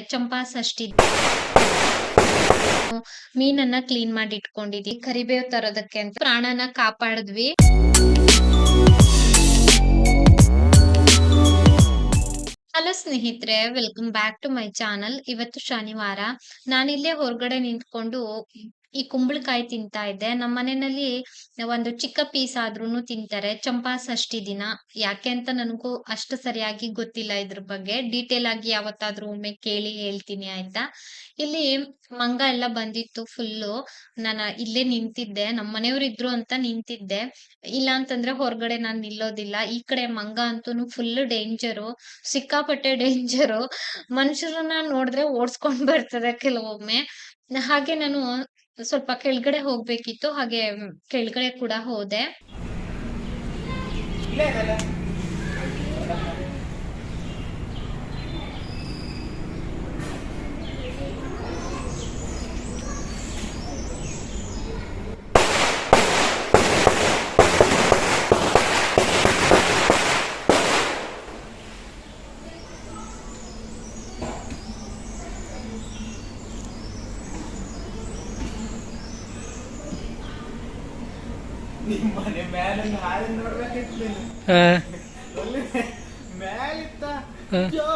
ಚಂಪಾ ಸಷ್ಟಿ ಮೀನನ್ನ ಕ್ಲೀನ್ ಮಾಡಿ ಇಟ್ಕೊಂಡಿದ್ವಿ. ಕರಿಬೇವು ತರೋದಕ್ಕೆ ಅಂತ ಪ್ರಾಣನ ಕಾಪಾಡಿದ್ವಿ. ಹಲೋ ಸ್ನೇಹಿತರೆ welcome back to my channel ಇವತ್ತು ಶನಿವಾರ. ನಾನಿಲ್ಲೇ ಹೊರಗಡೆ ನಿಂತ್ಕೊಂಡು ಈ ಕುಂಬಳಕಾಯಿ ತಿಂತಾ ಇದ್ದೆ. ನಮ್ಮ ಮನೆಯಲ್ಲಿ ಒಂದು ಚಿಕ್ಕ ಪೀಸ್ ಆದ್ರೂನು ತಿಂತಾರೆ. ಚಂಪಾ ಷಷ್ಠಿ ದಿನ ಯಾಕೆ ಅಂತ ನನಗೂ ಅಷ್ಟು ಸರಿಯಾಗಿ ಗೊತ್ತಿಲ್ಲ ಇದ್ರ ಬಗ್ಗೆ. ಡೀಟೇಲ್ ಆಗಿ ಯಾವತ್ತಾದ್ರೂ ಒಮ್ಮೆ ಕೇಳಿ ಹೇಳ್ತೀನಿ, ಆಯ್ತಾ? ಇಲ್ಲಿ ಮಂಗ ಎಲ್ಲ ಬಂದಿತ್ತು ಫುಲ್ಲು ನಾನು ಇಲ್ಲೇ ನಿಂತಿದ್ದೆ. ನಮ್ಮ ಮನೆಯವ್ರು ಇದ್ರು ಅಂತ ನಿಂತಿದ್ದೆ. ಇಲ್ಲ ಅಂತಂದ್ರೆ ಹೊರಗಡೆ ನಾನ್ ನಿಲ್ಲೋದಿಲ್ಲ. ಈ ಕಡೆ ಮಂಗ ಅಂತೂ ಫುಲ್ ಡೇಂಜರು ಸಿಕ್ಕಾಪಟ್ಟೆ ಡೇಂಜರು ಮನುಷ್ಯರನ್ನ ನೋಡಿದ್ರೆ ಓಡ್ಸ್ಕೊಂಡ್ ಬರ್ತದೆ ಕೆಲವೊಮ್ಮೆ. ಹಾಗೆ ನಾನು ಸ್ವಲ್ಪ ಕೆಳಗಡೆ ಹೋಗ್ಬೇಕಿತ್ತು ಹಾಗೆ ಕೆಳಗಡೆ ಕೂಡ ಹೋದೆ. ನಿಮ್ಮ ಮನೆ ಮ್ಯಾಲಿಂದ ಹಾಲಿನ ನೋಡ್ಬೇಕಿತ್ತು ನೀನು ಆ, ಒಳ್ಳೆ ಮ್ಯಾಲಿತ್ತ ಹ. ಅಯ್ಯೋ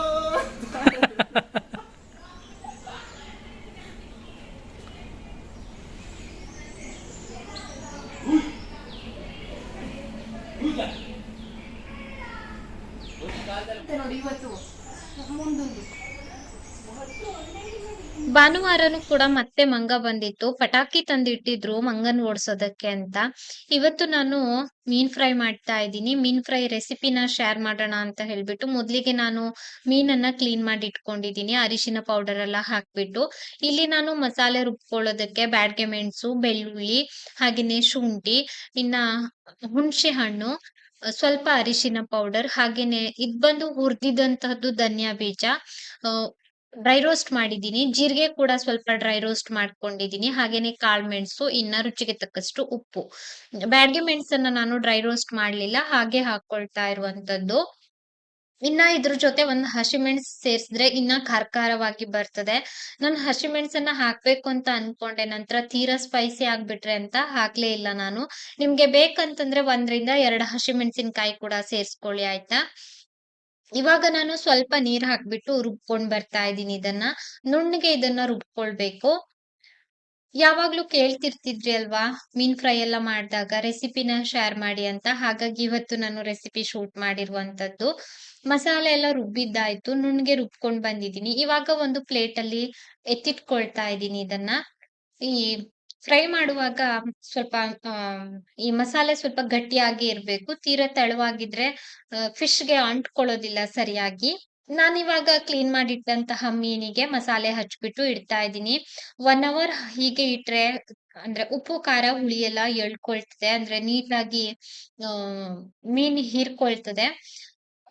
ನೋಡಿ ಇವತ್ತು ಮುಂದೊಂದು ಭಾನುವಾರನು ಕೂಡ ಮತ್ತೆ ಮಂಗ ಬಂದಿತ್ತು. ಪಟಾಕಿ ತಂದಿಟ್ಟಿದ್ರು ಮಂಗನ್ ಓಡಿಸೋದಕ್ಕೆ ಅಂತ. ಇವತ್ತು ನಾನು ಮೀನ್ ಫ್ರೈ ಮಾಡ್ತಾ ಇದ್ದೀನಿ. ಮೀನ್ ಫ್ರೈ ರೆಸಿಪಿನ ಶೇರ್ ಮಾಡೋಣ ಅಂತ ಹೇಳ್ಬಿಟ್ಟು ಮೊದ್ಲಿಗೆ ನಾನು ಮೀನನ್ನ ಕ್ಲೀನ್ ಮಾಡಿ ಇಟ್ಕೊಂಡಿದ್ದೀನಿ. ಅರಿಶಿನ ಪೌಡರ್ ಎಲ್ಲ ಹಾಕ್ಬಿಟ್ಟು. ಇಲ್ಲಿ ನಾನು ಮಸಾಲೆ ರುಬ್ಕೊಳ್ಳೋದಕ್ಕೆ ಬ್ಯಾಡ್ಗೆ ಮೆಣಸು, ಬೆಳ್ಳುಳ್ಳಿ ಹಾಗೇನೆ ಶುಂಠಿ, ಇನ್ನ ಹುಣಸೆ ಹಣ್ಣು, ಸ್ವಲ್ಪ ಅರಿಶಿನ ಪೌಡರ್ ಹಾಗೇನೆ ಇದ್ ಬಂದು ಹುರಿದಿದಂತಹದ್ದು ಧನಿಯಾ ಬೀಜ. ಡ್ರೈ ರೋಸ್ಟ್ ಮಾಡಿದ್ದೀನಿ. ಜೀರಿಗೆ ಕೂಡ ಸ್ವಲ್ಪ ಡ್ರೈ ರೋಸ್ಟ್ ಮಾಡ್ಕೊಂಡಿದ್ದೀನಿ. ಹಾಗೇನೆ ಕಾಳು ಮೆಣಸು, ಇನ್ನ ರುಚಿಗೆ ತಕ್ಕಷ್ಟು ಉಪ್ಪು. ಬ್ಯಾಡ್ಗೆ ಮೆಣಸನ್ನ ನಾನು ಡ್ರೈ ರೋಸ್ಟ್ ಮಾಡ್ಲಿಲ್ಲ. ಹಾಗೆ ಹಾಕೊಳ್ತಾ ಇರುವಂತದ್ದು ಇನ್ನ ಇದ್ರ ಜೊತೆ ಒಂದು ಹಸಿಮೆಣಸು ಸೇರ್ಸಿದ್ರೆ ಇನ್ನ ಖಾರ ಖಾರವಾಗಿ ಬರ್ತದೆ. ನಾನು ಹಸಿಮೆಣಸನ್ನ ಹಾಕ್ಬೇಕು ಅಂತ ಅನ್ಕೊಂಡೆ. ನಂತರ ತೀರಾ ಸ್ಪೈಸಿ ಆಗ್ಬಿಟ್ರೆ ಅಂತ ಹಾಕ್ಲೇ ಇಲ್ಲ ನಾನು. ನಿಮ್ಗೆ ಬೇಕಂತಂದ್ರೆ ಒಂದ್ರಿಂದ ಎರಡು ಹಸಿಮೆಣಸಿನಕಾಯಿ ಕೂಡ ಸೇರ್ಸ್ಕೊಳ್ಳಿ, ಆಯ್ತಾ? ಇವಾಗ ನಾನು ಸ್ವಲ್ಪ ನೀರ್ ಹಾಕ್ಬಿಟ್ಟು ರುಬ್ಕೊಂಡ್ ಬರ್ತಾ ಇದ್ದೀನಿ ಇದನ್ನ. ನುಣ್ಣಗೆ ಇದನ್ನ ರುಬ್ಕೊಳ್ಬೇಕು. ಯಾವಾಗ್ಲೂ ಕೇಳ್ತಿರ್ತಿದ್ರಿ ಅಲ್ವಾ? ಮೀನ್ ಫ್ರೈ ಎಲ್ಲ ಮಾಡಿದಾಗ ರೆಸಿಪಿನ ಶೇರ್ ಮಾಡಿ ಅಂತ. ಹಾಗಾಗಿ ಇವತ್ತು ನಾನು ರೆಸಿಪಿ ಶೂಟ್ ಮಾಡಿರುವಂತದ್ದು ಮಸಾಲೆ ಎಲ್ಲ ರುಬ್ಬಿದ್ದಾಯ್ತು. ನುಣ್ಣಗೆ ರುಬ್ಕೊಂಡ್ ಬಂದಿದ್ದೀನಿ. ಇವಾಗ ಒಂದು ಪ್ಲೇಟ್ ಅಲ್ಲಿ ಎತ್ತಿಟ್ಕೊಳ್ತಾ ಇದ್ದೀನಿ ಇದನ್ನ. ಈ ಫ್ರೈ ಮಾಡುವಾಗ ಸ್ವಲ್ಪ ಈ ಮಸಾಲೆ ಸ್ವಲ್ಪ ಗಟ್ಟಿಯಾಗಿ ಇರಬೇಕು. ತೀರಾ ತೆಳುವಾಗಿದ್ರೆ ಫಿಶ್ಗೆ ಅಂಟ್ಕೊಳ್ಳೋದಿಲ್ಲ ಸರಿಯಾಗಿ. ನಾನಿವಾಗ ಕ್ಲೀನ್ ಮಾಡಿಟ್ಟಂತಹ ಮೀನಿಗೆ ಮಸಾಲೆ ಹಚ್ಬಿಟ್ಟು ಇಡ್ತಾ ಇದ್ದೀನಿ. ಒನ್ ಅವರ್ ಹೀಗೆ ಇಟ್ರೆ, ಅಂದ್ರೆ ಉಪ್ಪು, ಖಾರ, ಹುಳಿ ಎಲ್ಲ ಎಳ್ಕೊಳ್ತದೆ. ಅಂದ್ರೆ ನೀಟಾಗಿ ಮೀನ್ ಹೀರ್ಕೊಳ್ತದೆ.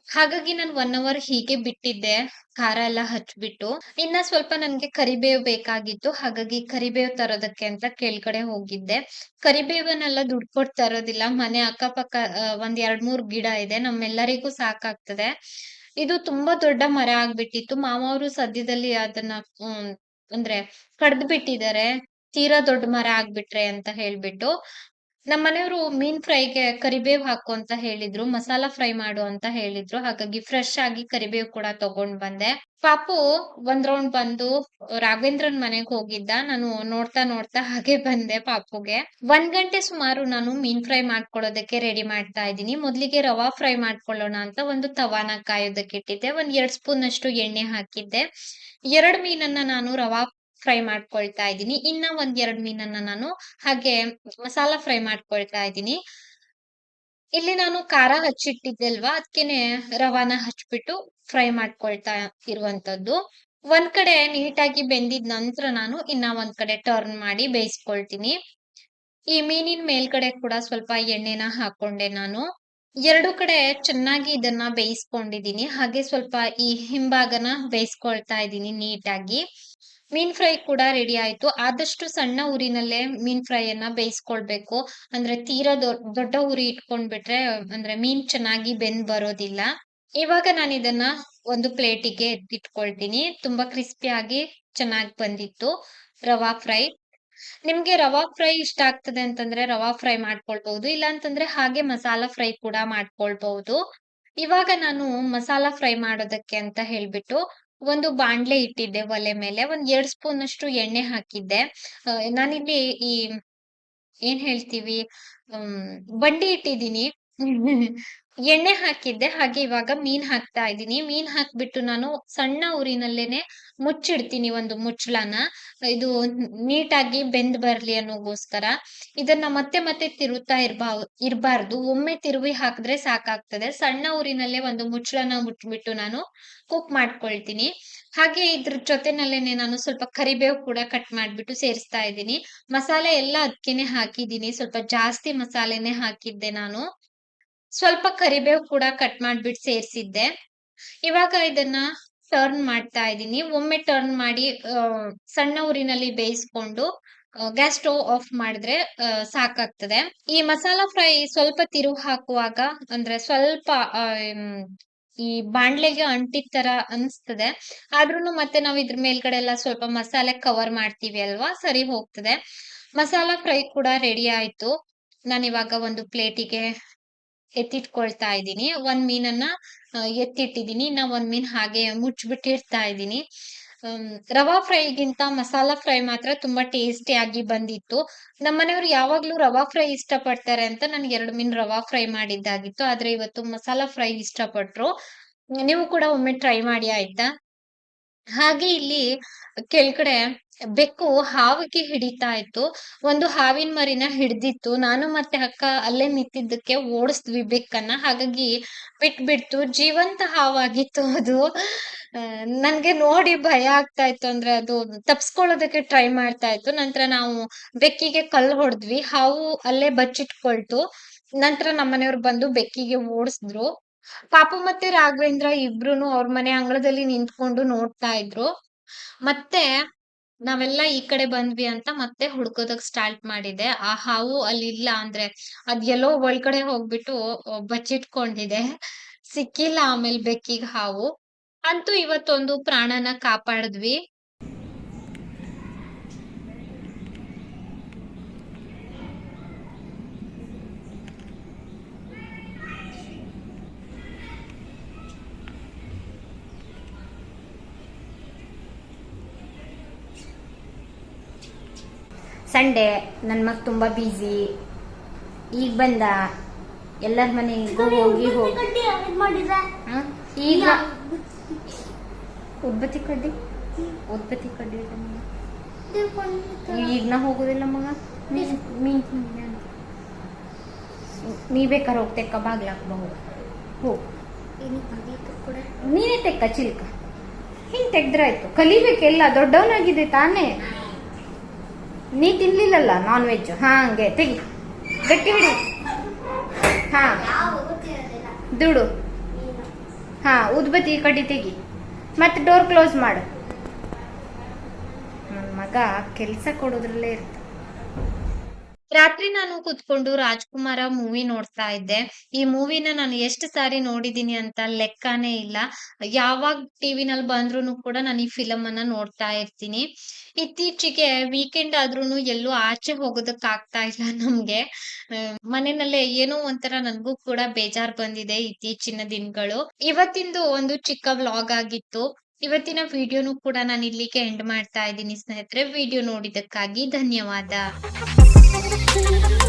ಹಾಗಾಗಿ ನಾನು ಒನ್ ಅವರ್ ಹೀಗೆ ಬಿಟ್ಟಿದ್ದೆ. ಖಾರ ಎಲ್ಲ ಹಚ್ಬಿಟ್ಟು. ಇನ್ನ ಸ್ವಲ್ಪ ನನ್ಗೆ ಕರಿಬೇವು ಬೇಕಾಗಿತ್ತು. ಹಾಗಾಗಿ ಕರಿಬೇವು ತರೋದಕ್ಕೆ ಅಂತ ಕೆಳಗಡೆ ಹೋಗಿದ್ದೆ. ಕರಿಬೇವನ್ನೆಲ್ಲ ದುಡ್ಡು ಕೊಟ್ಟು ತರೋದಿಲ್ಲ. ಮನೆ ಅಕ್ಕಪಕ್ಕ ಒಂದ್ ಎರಡ್ ಮೂರ್ ಗಿಡ ಇದೆ. ನಮ್ಮೆಲ್ಲರಿಗೂ ಸಾಕಾಗ್ತದೆ. ಇದು ತುಂಬಾ ದೊಡ್ಡ ಮರ ಆಗ್ಬಿಟ್ಟಿತ್ತು. ಮಾವವರು ಸದ್ಯದಲ್ಲಿ ಅದನ್ನ ಅಂದ್ರೆ ಕಡ್ದ್ ಬಿಟ್ಟಿದ್ದಾರೆ ತೀರಾ ದೊಡ್ಡ ಮರ ಆಗ್ಬಿಟ್ರೆ ಅಂತ ಹೇಳ್ಬಿಟ್ಟು. ನಮ್ಮ ಮನೆಯವರು ಮೀನ್ ಫ್ರೈಗೆ ಕರಿಬೇವು ಹಾಕು ಅಂತ ಹೇಳಿದ್ರು, ಮಸಾಲಾ ಫ್ರೈ ಮಾಡು ಅಂತ ಹೇಳಿದ್ರು. ಹಾಗಾಗಿ ಫ್ರೆಶ್ ಆಗಿ ಕರಿಬೇವು ಕೂಡ ತಗೊಂಡ್ ಬಂದೆ. ಪಾಪು ಒಂದ್ ರೌಂಡ್ ಬಂದು ರಾಘವೇಂದ್ರನ್ ಮನೆಗ್ ಹೋಗಿದ್ದ. ನಾನು ನೋಡ್ತಾ ನೋಡ್ತಾ ಹಾಗೆ ಬಂದೆ ಪಾಪುಗೆ. ಒಂದ್ ಗಂಟೆ ಸುಮಾರು ನಾನು ಮೀನ್ ಫ್ರೈ ಮಾಡ್ಕೊಳ್ಳೋದಕ್ಕೆ ರೆಡಿ ಮಾಡ್ತಾ ಇದ್ದೀನಿ. ಮೊದ್ಲಿಗೆ ರವಾ ಫ್ರೈ ಮಾಡ್ಕೊಳ್ಳೋಣ ಅಂತ ಒಂದು ತವಾನ ಕಾಯೋದಕ್ಕೆ ಇಟ್ಟಿದ್ದೆ. ಒಂದ್ ಎರಡ್ ಸ್ಪೂನ್ ಅಷ್ಟು ಎಣ್ಣೆ ಹಾಕಿದ್ದೆ. ಎರಡ್ ಮೀನನ್ನ ನಾನು ರವಾ ಫ್ರೈ ಮಾಡ್ಕೊಳ್ತಾ ಇದ್ದೀನಿ. ಇನ್ನ ಒಂದ್ ಎರಡ್ ಮೀನನ್ನ ನಾನು ಹಾಗೆ ಮಸಾಲ ಫ್ರೈ ಮಾಡ್ಕೊಳ್ತಾ ಇದ್ದೀನಿ. ಇಲ್ಲಿ ನಾನು ಖಾರ ಹಚ್ಚಿಟ್ಟಿದ್ದೆ ಅಲ್ವಾ ಅದಕ್ಕೇನೆ ರವಾನ ಹಚ್ಬಿಟ್ಟು ಫ್ರೈ ಮಾಡ್ಕೊಳ್ತಾ ಇರುವಂತದ್ದು. ಒಂದ್ ಕಡೆ ನೀಟಾಗಿ ಬೆಂದಿದ ನಂತರ ನಾನು ಇನ್ನ ಒಂದ್ ಕಡೆ ಟರ್ನ್ ಮಾಡಿ ಬೇಯಿಸ್ಕೊಳ್ತೀನಿ. ಈ ಮೀನಿನ ಮೇಲ್ಗಡೆ ಕೂಡ ಸ್ವಲ್ಪ ಎಣ್ಣೆನ ಹಾಕೊಂಡೆ ನಾನು. ಎರಡು ಕಡೆ ಚೆನ್ನಾಗಿ ಇದನ್ನ ಬೇಯಿಸ್ಕೊಂಡಿದೀನಿ ಹಾಗೆ ಸ್ವಲ್ಪ ಈ ಹಿಂಭಾಗನ ಬೇಯಿಸ್ಕೊಳ್ತಾ ಇದ್ದೀನಿ ನೀಟಾಗಿ. ಮೀನ್ ಫ್ರೈ ಕೂಡ ರೆಡಿ ಆಯ್ತು ಆದಷ್ಟು ಸಣ್ಣ ಉರಿನಲ್ಲೇ ಮೀನ್ ಫ್ರೈ ಅನ್ನ ಬೇಯಿಸ್ಕೊಳ್ಬೇಕು ಅಂದ್ರೆ ತೀರಾ ದೊಡ್ಡ ಉರಿ ಇಟ್ಕೊಂಡ್ಬಿಟ್ರೆ, ಅಂದ್ರೆ ಮೀನ್ ಚೆನ್ನಾಗಿ ಬೆಂದ್ ಬರೋದಿಲ್ಲ ಇವಾಗ ಇದನ್ನ ಒಂದು ಪ್ಲೇಟಿಗೆ ಎತ್ತಿಟ್ಕೊಳ್ತೀನಿ. ತುಂಬಾ ಕ್ರಿಸ್ಪಿಯಾಗಿ ಚೆನ್ನಾಗಿ ಬಂದಿತ್ತು ರವಾ ಫ್ರೈ. ನಿಮ್ಗೆ ರವಾ ಫ್ರೈ ಇಷ್ಟ ಆಗ್ತದೆ ಅಂತಂದ್ರೆ ರವಾ ಫ್ರೈ ಮಾಡ್ಕೊಳ್ಬಹುದು. ಇಲ್ಲ ಅಂತಂದ್ರೆ ಹಾಗೆ ಮಸಾಲಾ ಫ್ರೈ ಕೂಡ ಮಾಡ್ಕೊಳ್ಬಹುದು. ಇವಾಗ ನಾನು ಮಸಾಲಾ ಫ್ರೈ ಮಾಡೋದಕ್ಕೆ ಅಂತ ಹೇಳ್ಬಿಟ್ಟು ಒಂದು ಬಾಂಡ್ಲೆ ಇಟ್ಟಿದ್ದೆ ಒಲೆ ಮೇಲೆ. ಒಂದ್ ಎರಡ್ ಸ್ಪೂನ್ ಅಷ್ಟು ಎಣ್ಣೆ ಹಾಕಿದ್ದೆ. ನಾನಿಲ್ಲಿ ಈ ಏನ್ ಹೇಳ್ತೀವಿ ಬಂಡಿ ಇಟ್ಟಿದ್ದೀನಿ. ಎಣ್ಣೆ ಹಾಕಿದ್ದೆ. ಹಾಗೆ ಇವಾಗ ಮೀನ್ ಹಾಕ್ತಾ ಇದ್ದೀನಿ. ಮೀನ್ ಹಾಕ್ಬಿಟ್ಟು ನಾನು ಸಣ್ಣ ಊರಿನಲ್ಲೇನೆ ಮುಚ್ಚಿಡ್ತೀನಿ ಒಂದು ಮುಚ್ಚಳನ. ಇದು ನೀಟಾಗಿ ಬೆಂದ್ ಬರ್ಲಿ ಅನ್ನೋಗೋಸ್ಕರ. ಇದನ್ನ ಮತ್ತೆ ಮತ್ತೆ ತಿರುತ್ತಾ ಇರ್ಬಾ, ಇರ್ಬಾರ್ದು. ಒಮ್ಮೆ ತಿರುವಿ ಹಾಕಿದ್ರೆ ಸಾಕಾಗ್ತದೆ. ಸಣ್ಣ ಊರಿನಲ್ಲೇ ಒಂದು ಮುಚ್ಚಳನ ಮುಟ್ಬಿಟ್ಟು ನಾನು ಕುಕ್ ಮಾಡ್ಕೊಳ್ತೀನಿ. ಹಾಗೆ ಇದ್ರ ಜೊತೆನಲ್ಲೇನೆ ನಾನು ಸ್ವಲ್ಪ ಕರಿಬೇವು ಕೂಡ ಕಟ್ ಮಾಡ್ಬಿಟ್ಟು ಸೇರಿಸ್ತಾ ಇದ್ದೀನಿ. ಮಸಾಲೆ ಎಲ್ಲ ಅದ್ಕೆನೆ ಹಾಕಿದ್ದೀನಿ. ಸ್ವಲ್ಪ ಜಾಸ್ತಿ ಮಸಾಲೆನೆ ಹಾಕಿದ್ದೆ ನಾನು. ಸ್ವಲ್ಪ ಕರಿಬೇವು ಕೂಡ ಕಟ್ ಮಾಡ್ಬಿಟ್ಟು ಸೇರ್ಸಿದ್ದೆ. ಇವಾಗ ಇದನ್ನ ಟರ್ನ್ ಮಾಡ್ತಾ ಇದ್ದೀನಿ. ಒಮ್ಮೆ ಟರ್ನ್ ಮಾಡಿ ಸಣ್ಣ ಊರಿನಲ್ಲಿ ಬೇಯಿಸ್ಕೊಂಡು ಗ್ಯಾಸ್ ಸ್ಟೋವ್ ಆಫ್ ಮಾಡಿದ್ರೆ ಸಾಕಾಗ್ತದೆ. ಈ ಮಸಾಲಾ ಫ್ರೈ ಸ್ವಲ್ಪ ತಿರು ಹಾಕುವಾಗ, ಅಂದ್ರೆ ಸ್ವಲ್ಪ ಈ ಬಾಂಡ್ಲೆಗೆ ಅಂಟಿದ ತರ ಅನ್ಸ್ತದೆ. ಆದ್ರೂ ಮತ್ತೆ ನಾವು ಇದ್ರ ಮೇಲ್ಗಡೆ ಎಲ್ಲ ಸ್ವಲ್ಪ ಮಸಾಲೆ ಕವರ್ ಮಾಡ್ತೀವಿ ಅಲ್ವಾ ಸರಿ ಹೋಗ್ತದೆ. ಮಸಾಲಾ ಫ್ರೈ ಕೂಡ ರೆಡಿ ಆಯ್ತು. ನಾನಿವಾಗ ಒಂದು ಪ್ಲೇಟಿಗೆ ಎತ್ತಿಟ್ಕೊಳ್ತಾ ಇದ್ದೀನಿ. ಒಂದ್ ಮೀನನ್ನ ಎತ್ತಿಟ್ಟಿದ್ದೀನಿ. ನಾ ಒಂದ್ ಮೀನ್ ಹಾಗೆ ಮುಚ್ಚಿಬಿಟ್ಟಿರ್ತಾ ಇದ್ದೀನಿ. ರವಾ ಫ್ರೈಗಿಂತ ಮಸಾಲಾ ಫ್ರೈ ಮಾತ್ರ ತುಂಬಾ ಟೇಸ್ಟಿಯಾಗಿ ಬಂದಿತ್ತು. ನಮ್ಮನೆಯವ್ರು ಯಾವಾಗ್ಲೂ ರವಾ ಫ್ರೈ ಇಷ್ಟಪಡ್ತಾರೆ ಅಂತ ನನ್ಗೆ ಎರಡು ಮೀನ್ ರವಾ ಫ್ರೈ ಮಾಡಿದ್ದಾಗಿತ್ತು. ಆದ್ರೆ ಇವತ್ತು ಮಸಾಲಾ ಫ್ರೈ ಇಷ್ಟಪಟ್ರು. ನೀವು ಕೂಡ ಒಮ್ಮೆ ಟ್ರೈ ಮಾಡಿ ಆಯ್ತಾ? ಹಾಗೆ ಇಲ್ಲಿ ಕೆಳಗಡೆ ಬೆಕ್ಕು ಹಾವಿಗೆ ಹಿಡಿತಾ ಇತ್ತು. ಒಂದು ಹಾವಿನ ಮರಿನ ಹಿಡ್ದಿತ್ತು. ನಾನು ಮತ್ತೆ ಅಕ್ಕ ಅಲ್ಲೇ ನಿಂತಿದ್ದಕ್ಕೆ ಓಡಿಸಿದ್ವಿ ಬೆಕ್ಕನ್ನ. ಹಾಗಾಗಿ ಬಿಟ್ಬಿಡ್ತು. ಜೀವಂತ ಹಾವಾಗಿತ್ತು ಅದು. ನನ್ಗೆ ನೋಡಿ ಭಯ ಆಗ್ತಾ ಇತ್ತು. ಅಂದ್ರೆ ಅದು ತಪ್ಸ್ಕೊಳ್ಳೋದಕ್ಕೆ ಟ್ರೈ ಮಾಡ್ತಾ ಇತ್ತು. ನಂತರ ನಾವು ಬೆಕ್ಕಿಗೆ ಕಲ್ಲ್ ಹೊಡೆದ್ವಿ. ಹಾವು ಅಲ್ಲೇ ಬಚ್ಚಿಟ್ಕೊಳ್ತು. ನಂತರ ನಮ್ಮನೆಯವ್ರು ಬಂದು ಬೆಕ್ಕಿಗೆ ಓಡಿಸಿದ್ರು. ಪಾಪ ಮತ್ತೆ ರಾಘವೇಂದ್ರ ಇಬ್ರು ಅವ್ರ ಮನೆ ಅಂಗಳದಲ್ಲಿ ನಿಂತ್ಕೊಂಡು ನೋಡ್ತಾ ಇದ್ರು. ಮತ್ತೆ ನಾವೆಲ್ಲ ಈ ಕಡೆ ಬಂದ್ವಿ ಅಂತ ಮತ್ತೆ ಹುಡ್ಕೋದಕ್ ಸ್ಟಾರ್ಟ್ ಮಾಡಿದೆ. ಆ ಹಾವು ಅಲ್ಲಿ ಇಲ್ಲ ಅಂದ್ರೆ ಅದ್ ಎಲ್ಲೋ ಒಳಗಡೆ ಹೋಗ್ಬಿಟ್ಟು ಬಚ್ಚಿಟ್ಕೊಂಡಿದೆ. ಸಿಕ್ಕಿಲ್ಲ ಆಮೇಲ್ ಬೆಕ್ಕಿಗ್ ಹಾವು. ಅಂತೂ ಇವತ್ತೊಂದು ಪ್ರಾಣನ ಕಾಪಾಡಿದ್ವಿ. ಸಂಡೇ ನನ್ನ ಮಗ ತುಂಬ ಬ್ಯುಸಿ ಈಗ ಬಂದ ಎಲ್ಲರ ಮನೆಗೂ ಹೋಗಿ ಹೋಗಿ? ಈಗ ಉದ್ಬತ್ತಿ ಕಡ್ಡಿ? ಉದ್ಬತ್ತಿ ಕಡ್ಡಿ ಈಗ ನಾ ಹೋಗೋದಿಲ್ಲ ಮಗ. ನೀ- ಮೀನ್. ನೀ ಬೇಕಾದ್ರೆ ಹೋಗಿ ತೆಕ್ಕ ಬಾಗ್ಲಾಕ್ಬಹುದು ಹೋಗು. ನೀನೇ ತೆಕ್ಕ ಚಿಲ್ಕ. ಹಿಂಗ್ ತೆಗ್ದ್ರಾಯ್ತು ಕಲಿಬೇಕೆಲ್ಲ ದೊಡ್ಡವನಾಗಿದೆ ತಾನೇ. ನೀ ತಿನ್ಲಿಲ್ಲಲ್ಲ ನಾನ್ ವೆಜ್ ಹಂಗೆ. ತೆಗಿ. ಗಟ್ಟಿ ಹಿಡಿ. ಹಾ. ದುಡು. ಹಾ, ಉದ್ಬತ್ತಿ ಕಡ್ಡಿ ತೆಗಿ. ಮತ್ತೆ ಡೋರ್ ಕ್ಲೋಸ್ ಮಾಡು. ನನ್ನ ಮಗ ಕೆಲಸ ಕೊಡೋದ್ರಲ್ಲೇ ಇರ್ತ ರಾತ್ರಿ ನಾನು ಕೂತ್ಕೊಂಡು ರಾಜ್ಕುಮಾರ ಮೂವಿ ನೋಡ್ತಾ ಇದ್ದೆ. ಈ ಮೂವಿನ ನಾನು ಎಷ್ಟು ಸಾರಿ ನೋಡಿದೀನಿ ಅಂತ ಲೆಕ್ಕನೇ ಇಲ್ಲ. ಯಾವಾಗ್ ಟಿವಿನಲ್ಲಿ ಬಂದ್ರು ಕೂಡ ನಾನು ಈ ಫಿಲಮ್ ಅನ್ನ ನೋಡ್ತಾ ಇರ್ತೀನಿ. ಇತ್ತೀಚೆಗೆ ವೀಕೆಂಡ್ ಆದ್ರೂನು ಎಲ್ಲೂ ಆಚೆ ಹೋಗೋದಕ್ ಆಗ್ತಾ ಇಲ್ಲ ನಮ್ಗೆ. ಮನೆಯಲ್ಲೇ ಏನೋ ಒಂಥರ ನನ್ಗೂ ಕೂಡ ಬೇಜಾರ್ ಬಂದಿದೆ ಇತ್ತೀಚಿನ ದಿನಗಳು. ಇವತ್ತಿಂದು ಒಂದು ಚಿಕ್ಕ ವ್ಲಾಗ್ ಆಗಿತ್ತು. ಇವತ್ತಿನ ವಿಡಿಯೋನು ಕೂಡ ನಾನು ಇಲ್ಲಿಗೆ ಎಂಡ್ ಮಾಡ್ತಾ ಇದ್ದೀನಿ ಸ್ನೇಹಿತರೆ. ವಿಡಿಯೋ ನೋಡಿದ್ದಕ್ಕಾಗಿ ಧನ್ಯವಾದ. Thank you.